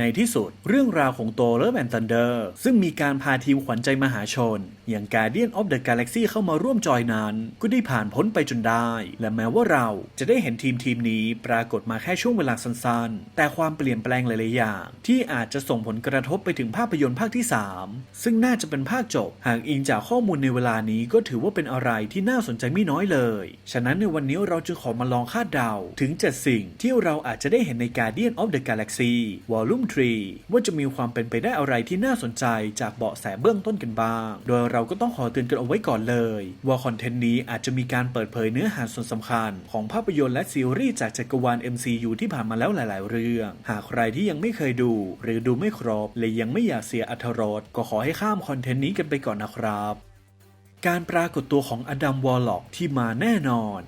ในที่สุด เรื่องราวของโตเลอร์แมนตันเดอร์ซึ่งมีการพาทีมขวัญใจมหาชน อย่าง Guardian of the Galaxy เข้ามาร่วมจอยนั้น ก็ได้ผ่านพ้นไปจนได้ และแม้ว่าเราจะได้เห็นทีมทีมนี้ปรากฏมาแค่ช่วงเวลาสั้นๆ แต่ความเปลี่ยนแปลงหลายๆอย่างที่อาจจะส่งผลกระทบไปถึงภาพยนตร์ภาคที่ 3 ซึ่งน่าจะเป็นภาคจบ หากอิงจากข้อมูลในเวลานี้ก็ถือว่าเป็นอะไรที่น่าสนใจไม่น้อยเลย ฉะนั้นในวันนี้เราจึงขอมาลองคาดเดาถึง 7 สิ่งที่เราอาจจะได้เห็นใน Guardian of the Galaxy Volume 3ว่าจะมีความเป็นไปได้อะไรที่น่าสนใจจากเบาะแสเบื้องต้นกันบ้าง โดยเราก็ต้องขอเตือนกันเอาไว้ก่อนเลย ว่าคอนเทนต์นี้อาจจะมีการเปิดเผยเนื้อหาส่วนสำคัญ ของภาพยนตร์และซีรีส์จากจักรวาล MCU ที่ผ่านมาแล้วหลาย ๆ เรื่อง หากใครที่ยังไม่เคยดู หรือดูไม่ครบและยังไม่อยากเสียอรรรสก็ขอให้ข้ามคอนเทนต์นี้กันไปก่อนนะครับ การปรากฏตัวของอดัมวอลล็อกที่มาแน่นอน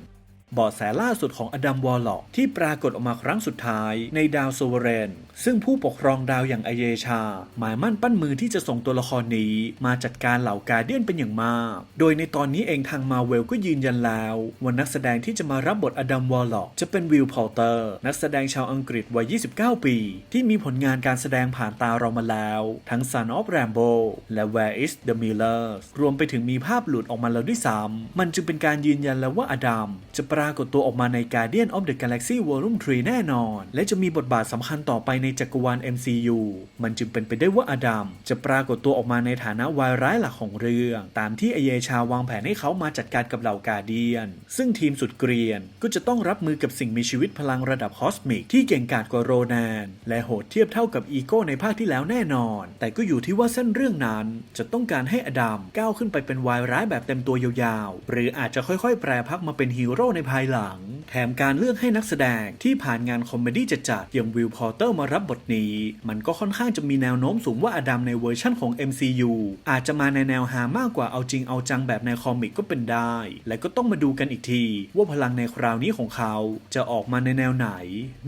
บาะแสล่าสุดของอดัมวอลล็อกที่ปรากฏออกมาครั้งสุดท้ายในดาวโซเวเรน ซึ่งผู้ปกครองดาวอย่างอเยชา หมายมั่นปั้นมือที่จะส่งตัวละครนี้มาจัดการเหล่ากาเดียนเป็นอย่างมาก โดยในตอนนี้เองทางมาเวลก็ยืนยันแล้วว่านักแสดงที่จะมารับบทอดัมวอลล็อกจะเป็นวิลพอลเตอร์ นักแสดงชาวอังกฤษวัย 29 ปี ที่มีผลงานการแสดงผ่านตาเรามาแล้ว ทั้ง Son of Rambo และ Where is the Millers รวมไปถึงมีภาพหลุดออกมาแล้วด้วยซ้ำมันจึงเป็นการยืนยันแล้วว่าอดัมจะปรากฏตัวออกมาใน Guardian of the Galaxy Volume 3 แน่นอน และจะมีบทบาทสำคัญต่อไปในจักรวาล MCU มันจึงเป็นไปได้ว่าอดัมจะปรากฏตัวออกมาในฐานะวายร้ายหลักของเรื่อง ตามที่อเยชาวางแผนให้เขามาจัดการกับเหล่ากาเดียน ซึ่งทีมสุดเกรียนก็จะต้องรับมือกับสิ่งมีชีวิตพลังระดับคอสมิกที่เก่งกาจกว่าโรแนนและโหดเทียบเท่ากับอีโก้ในภาคที่แล้วแน่นอน แต่ก็อยู่ที่ว่าเส้นเรื่องนั้นจะต้องการให้อดัมก้าวขึ้นไปเป็นวายร้ายแบบเต็มตัวยาวๆ หรืออาจจะค่อยๆ แปรพักมาเป็นฮีโร่ในภายหลัง แถมการเลือกให้นักแสดงที่ผ่านงานคอมเมดี้จัดๆอย่างวิลพอร์เตอร์มารับบทนี้ มันก็ค่อนข้างจะมีแนวโน้มสูงว่าอดัมในเวอร์ชั่นของ MCU อาจจะมาในแนวหามากกว่าเอาจริงเอาจังแบบในคอมิกก็เป็นได้ และก็ต้องมาดูกันอีกที ว่าพลังในคราวนี้ของเขาจะออกมาในแนวไหน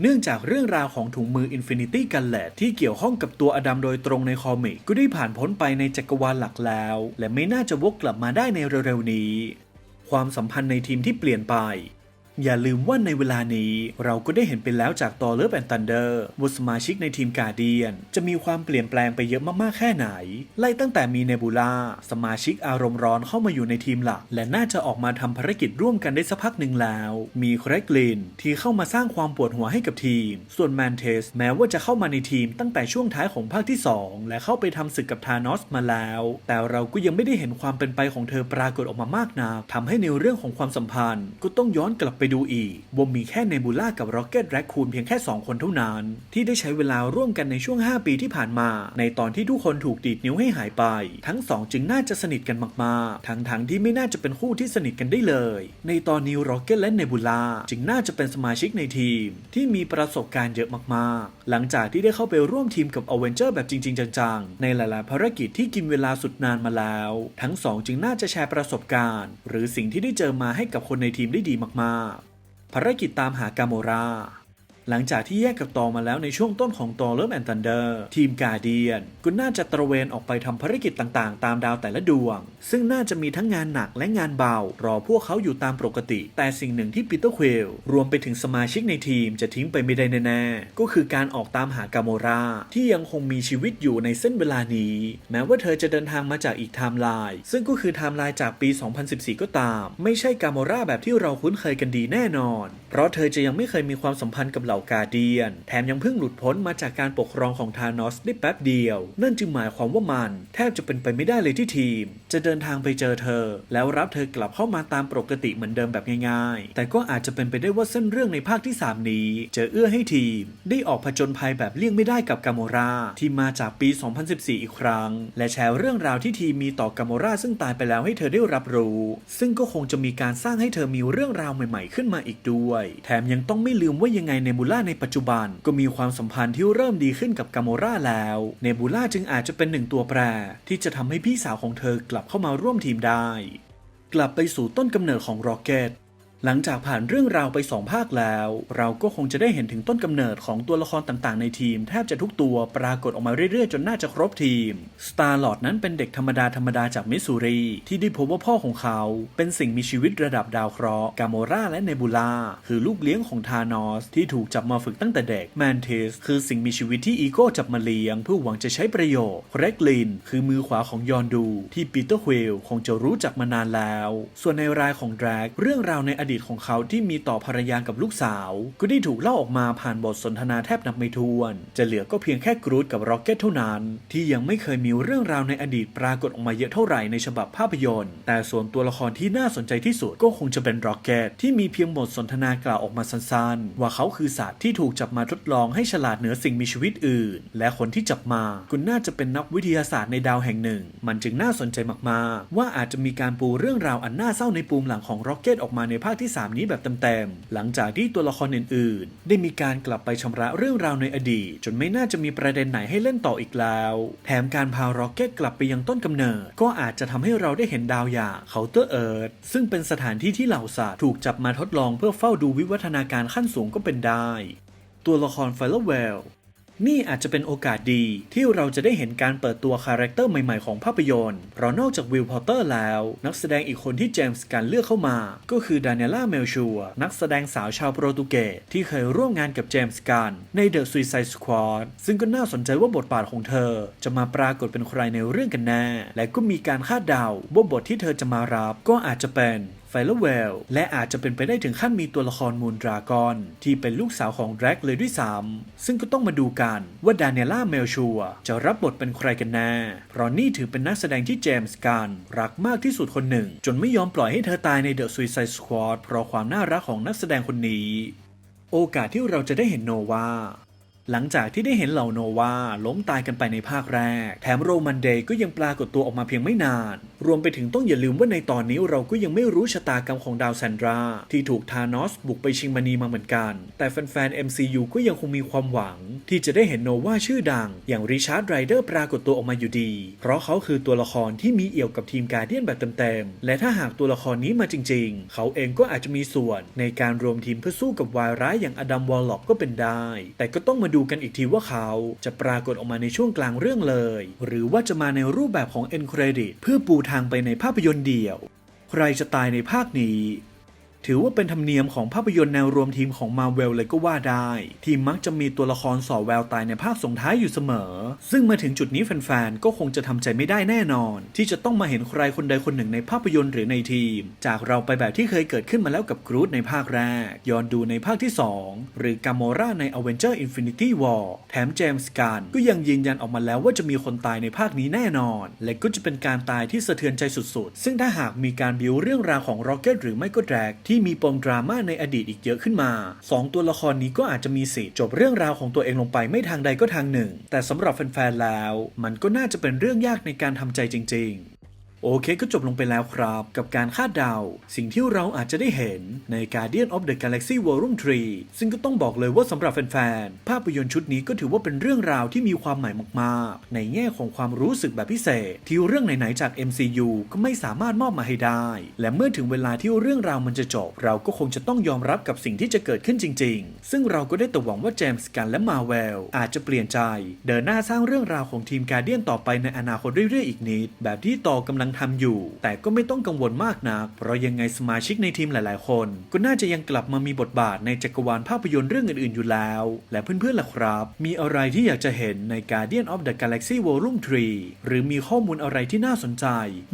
เนื่องจากเรื่องราวของถุงมือ Infinity Gauntlet ที่เกี่ยวข้องกับตัวอดัมโดยตรงในคอมิกก็ได้ผ่านพ้นไปในจักรวาลหลักแล้ว และไม่น่าจะวกกลับมาได้ในเร็วๆนี้ ความสัมพันธ์ในทีมที่เปลี่ยนไป อย่าลืมว่าในเวลานี้เราก็ได้เห็นไปแล้วจากตอเลอร์แอนตันเดอร์ว่าสมาชิกในทีมกาเดียน จะมีความเปลี่ยนแปลงไปเยอะมากๆแค่ไหน ไล่ตั้งแต่มีเนบูล่าสมาชิกอารมณ์ร้อนเข้ามาอยู่ในทีมหลัก และน่าจะออกมาทำภารกิจร่วมกันได้สักพักหนึ่งแล้ว มีเครกลินที่เข้ามาสร้างความปวดหัวให้กับทีม ส่วนแมนเทสแม้ว่าจะเข้ามาในทีมตั้งแต่ช่วงท้ายของภาคที่ 2 และเข้าไปทำศึกกับธานอสมาแล้ว แต่เราก็ยังไม่ได้เห็นความเป็นไปของเธอปรากฏออกมามากนักทำให้ในเรื่องของความสัมพันธ์ ก็ต้องย้อนกลับไปดูอีกว่ามีแค่เนบูล่ากับร็อกเก็ตแร็คคูนเพียงแค่ 2 คนเท่านั้น ที่ได้ใช้เวลาร่วมกันในช่วง 5 ปีที่ผ่านมา ในตอนที่ทุกคนถูกดีดนิ้วให้หายไป ทั้งสองจึงน่าจะสนิทกันมากๆ ทั้งๆทที่ไม่น่าจะเป็นคู่ที่สนิทกันได้เลย ในตอนนี้ร็อกเก็ตและเนบูล่าจึงน่าจะเป็นสมาชิกในทีม ที่มีประสบการณ์เยอะมากๆ หลังจากที่ได้เข้าไปร่วมทีมกับอเวนเจอร์แบบจริง ๆ จังๆ ในหลาย ๆ ภารกิจที่กินเวลาสุดนานมาแล้ว ทั้งสองจึงน่าจะแชร์ประสบการณ์ หรือสิ่งที่ได้เจอมาให้กับคนในทีมได้ดีมากๆ ภารกิจตามหากาโมรา หลังจากที่แยกกับตอมาแล้วในช่วงต้นของตอเริ่มแอนตันเดอร์ทีมกาเดียนก็น่าจะตระเวนออกไปทำภารกิจต่างๆ ตามดาวแต่ละดวง ซึ่งน่าจะมีทั้งงานหนักและงานเบา รอพวกเขาอยู่ตามปกติ แต่สิ่งหนึ่งที่ปีเตอร์เควลรวมไปถึงสมาชิกในทีมจะทิ้งไปไม่ได้แน่ๆก็คือการออกตามหากาโมราที่ยังคงมีชีวิตอยู่ในเส้นเวลานี้ แม้ว่าเธอจะเดินทางมาจากอีกไทม์ไลน์ซึ่งก็คือไทม์ไลน์จากปี 2014 ก็ตาม ไม่ใช่กาโมราแบบที่เราคุ้นเคยกันดีแน่นอน เพราะเธอจะยังไม่เคยมีความสัมพันธ์กับเหล่ากาเดียน แถมยังเพิ่งหลุดพ้นมาจากการปกครองของธานอสได้แป๊บเดียว นั่นจึงหมายความว่ามัน แทบจะเป็นไปไม่ได้เลยที่ทีม จะเดินทางไปเจอเธอ แล้วรับเธอกลับเข้ามาตามปกติเหมือนเดิมแบบง่ายๆ แต่ก็อาจจะเป็นไปได้ว่าเส้นเรื่องในภาคที่ 3 นี้ จะเอื้อให้ทีม ได้ออกผจญภัยแบบเลี่ยงไม่ได้กับกาโมราที่มาจากปี 2014 อีกครั้ง และแชร์เรื่องราวที่ทีมมีต่อกาโมราซึ่งตายไปแล้วให้เธอได้รับรู้ ซึ่งก็คงจะมีการสร้างให้เธอมีเรื่องราวใหม่ ๆ ขึ้นมาอีกด้วย แถมยังต้องไม่ลืมว่ายังไงเนบูล่าในปัจจุบัน ก็มีความสัมพันธ์ที่เริ่มดีขึ้นกับกาโมราแล้ว เนบูล่าจึงอาจจะเป็นหนึ่งตัวแปร ที่จะทำให้พี่สาวของเธอกลับเข้ามาร่วมทีมได้ กลับไปสู่ต้นกำเนิดของร็อกเก็ต หลังจากผ่านเรื่องราวไปสองภาคแล้ว เราก็คงจะได้เห็นถึงต้นกำเนิดของตัวละครต่างๆ ในทีม แทบจะทุกตัวปรากฏออกมาเรื่อยๆ จนน่าจะครบทีมสตาร์ลอดนั้นเป็นเด็กธรรมดาธรรมดาจากมิสซูรี ที่ได้พบว่าพ่อของเขา เป็นสิ่งมีชีวิตระดับดาวเคราะห์กาโมราและเนบูล่าคือลูกเลี้ยงของธานอส ที่ถูกจับมาฝึกตั้งแต่เด็กแมนเทสคือสิ่งมีชีวิตที่อีโก้จับมาเลี้ยง เพื่อหวังจะใช้ประโยชน์เรกลิน คือมือขวาของยอนดู ที่ปีเตอร์ฮวิลคงจะรู้จักมานานแล้ว ส่วนในรายของแดรกเรื่องราวในอดีตของเขาที่มีต่อภรรยากับลูกสาว ก็ได้ถูกเล่าออกมาผ่านบทสนทนาแทบนับไม่ถ้วน จะเหลือก็เพียงแค่กรูดกับร็อกเก็ตเท่านั้น ที่ยังไม่เคยมีเรื่องราวในอดีตปรากฏออกมาเยอะเท่าไหร่ในฉบับภาพยนตร์ แต่ส่วนตัวละครที่น่าสนใจที่สุดก็คงจะเป็นร็อกเก็ตที่มีเพียงบทสนทนากล่าวออกมาสั้นๆ ว่าเขาคือสัตว์ที่ถูกจับมาทดลองให้ฉลาดเหนือสิ่งมีชีวิตอื่น และคนที่จับมาก็น่าจะเป็นนักวิทยาศาสตร์ในดาวแห่งหนึ่ง มันจึงน่าสนใจมากๆ ว่าอาจจะมีการปูเรื่องราวอันน่าเศร้าในปูมหลังของร็อกเก็ตออกมาในภาคที่ 3 นี้แบบเต็มๆ หลังจากที่ตัวละครอื่นๆ ได้มีการกลับไปชำระเรื่องราวในอดีต จนไม่น่าจะมีประเด็นไหนให้เล่นต่ออีกแล้ว แถมการพาร็อกเก็ตกลับไปยังต้นกำเนิด ก็อาจจะทำให้เราได้เห็นดาวอย่างเคาน์เตอร์เอิร์ธซึ่งเป็นสถานที่ที่เหล่าสัตว์ถูกจับมาทดลองเพื่อเฝ้าดูวิวัฒนาการขั้นสูงก็เป็นได้ ตัวละครไฟลเวล นี่อาจจะเป็นโอกาสดีที่เราจะได้เห็นการเปิดตัวคาแรคเตอร์ใหม่ๆของภาพยนตร์ เพราะนอกจากวิลพอตเตอร์แล้ว นักแสดงอีกคนที่เจมส์การเลือกเข้ามา ก็คือดานิล่าเมลชัวนักแสดงสาวชาวโปรตุเกสที่เคยร่วมงานกับเจมส์การใน The Suicide Squad ซึ่งก็น่าสนใจว่าบทบาทของเธอ จะมาปรากฏเป็นใครในเรื่องกันแน่ และก็มีการคาดเดาว่าบทที่เธอจะมารับก็อาจจะเป็น ฟลเวลและอาจจะเป็นไปได้ถึงขั้นมีตัวละครมูนดรากอน ที่เป็นลูกสาวของแดร็กเลยด้วยซ้ำซึ่งก็ต้องมาดูกันว่าดานิเอล่าเมลชัวจะรับบทเป็นใครกันแน่ เพราะนี่ถือเป็นนักแสดงที่เจมส์การรักมากที่สุดคนหนึ่ง จนไม่ยอมปล่อยให้เธอตายในเดอะซุยไซสควอดเพราะความน่ารักของนักแสดงคนนี้ โอกาสที่เราจะได้เห็นโนวา หลังจากที่ได้เห็นเหล่าโนวาล้มตายกันไปในภาคแรก แถมโรมันเดย์ก็ยังปรากฏตัวออกมาเพียงไม่นาน รวมไปถึงต้องอย่าลืมว่าในตอนนี้เราก็ยังไม่รู้ชะตากรรมของดาวแซนดรา ที่ถูกธานอสบุกไปชิงมณีมาเหมือนกัน แต่แฟนๆ MCU ก็ยังคงมีความหวัง ที่จะได้เห็นโนวาชื่อดัง อย่างริชาร์ดไรเดอร์ปรากฏตัวออกมาอยู่ดี เพราะเขาคือตัวละครที่มีเอี่ยวกับทีมการเดียนแบบเต็มๆ และถ้าหากตัวละครนี้มาจริง ๆ เขาเองก็อาจจะมีส่วนในการรวมทีมเพื่อสู้กับวายร้ายอย่างอดัมวอลล็อกก็เป็นได้ แต่ก็ต้องมาดูกันอีกทีว่าเขาจะปรากฏออกมาในช่วงกลางเรื่องเลย หรือว่าจะมาในรูปแบบของเอ็นเครดิตเพื่อปูทางไปในภาพยนตร์เดี่ยว ใครจะตายในภาคนี้ ถือว่าเป็นธรรมเนียมของภาพยนตร์แนวรวมทีมของมาเวลเลยก็ว่าได้ ที่มักจะมีตัวละครส่อแววตายในภาคส่งท้ายอยู่เสมอ ซึ่งมาถึงจุดนี้แฟนๆ ก็คงจะทำใจไม่ได้แน่นอน ที่จะต้องมาเห็นใครคนใดคนหนึ่งในภาพยนตร์หรือในทีม จากเราไปแบบที่เคยเกิดขึ้นมาแล้วกับกรูดในภาคแรก ย้อนดูในภาคที่ 2 หรือกามอราใน Avenger Infinity War แถมเจมส์การก็ยังยืนยันออกมาแล้วว่าจะมีคนตายในภาคนี้แน่นอน และก็จะเป็นการตายที่สะเทือนใจสุดๆ ซึ่งถ้าหากมีการบิวเรื่องราวของร็อกเก็ตหรือไม่ก็แดรกที่ที่มีปมดราม่าในอดีตอีกเยอะขึ้นมาสองตัวละครนี้ก็อาจจะมีสิทธิ์จบเรื่องราวของตัวเองลงไปไม่ทางใดก็ทางหนึ่ง แต่สำหรับแฟนๆแล้ว มันก็น่าจะเป็นเรื่องยากในการทำใจจริง ๆ โอเคก็จบลงไปแล้วครับ กับการคาดเดา สิ่งที่เราอาจจะได้เห็นใน Guardian of the Galaxy Volume 3 ซึ่งก็ต้องบอกเลยว่าสำหรับแฟนๆ ภาพยนตร์ชุดนี้ก็ถือว่าเป็นเรื่องราวที่มีความหมายมากๆ ในแง่ของความรู้สึกแบบพิเศษ ที่เรื่องไหนๆจาก MCU ก็ไม่สามารถมอบมาให้ได้ และเมื่อถึงเวลาที่เรื่องราวมันจะจบ เราก็คงจะต้องยอมรับกับสิ่งที่จะเกิดขึ้นจริง ๆ ซึ่งเราก็ได้แต่หวังว่าเจมส์กันและมาเวลอาจจะเปลี่ยนใจ เดินหน้าสร้างเรื่องราวของทีมการเดียนต่อไปในอนาคตเรื่อยๆอีกนิดแบบที่ต่อกำลังทำอยู่ แต่ก็ไม่ต้องกังวลมากนัก เพราะยังไงสมาชิกในทีมหลาย ๆ คน ก็น่าจะยังกลับมามีบทบาทในจักรวาลภาพยนตร์เรื่องอื่น ๆ อยู่แล้ว และเพื่อน ๆ ล่ะครับ มีอะไรที่อยากจะเห็นใน Guardian of the Galaxy Volume 3 หรือมีข้อมูลอะไรที่น่าสนใจ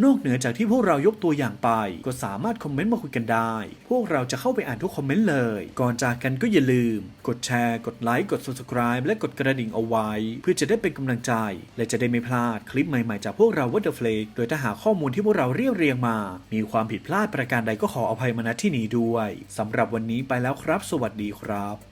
นอกเหนือจากที่พวกเรายกตัวอย่างไป ก็สามารถคอมเมนต์มาคุยกันได้ พวกเราจะเข้าไปอ่านทุกคอมเมนต์เลย ก่อนจากกันก็อย่าลืม กดแชร์ กดไลค์ กด subscribe และกดกระดิ่งเอาไว้ เพื่อจะได้เป็นกำลังใจ และจะได้ไม่พลาดคลิปใหม่ ๆ จากพวกเรา w a t e r f l a k โดยถ้าหาข้อมูลที่พวกเราเรียบเรียงมา มีความผิดพลาดประการใดก็ขออภัยมาณที่นี้ด้วยสำหรับวันนี้ไปแล้วครับ สวัสดีครับ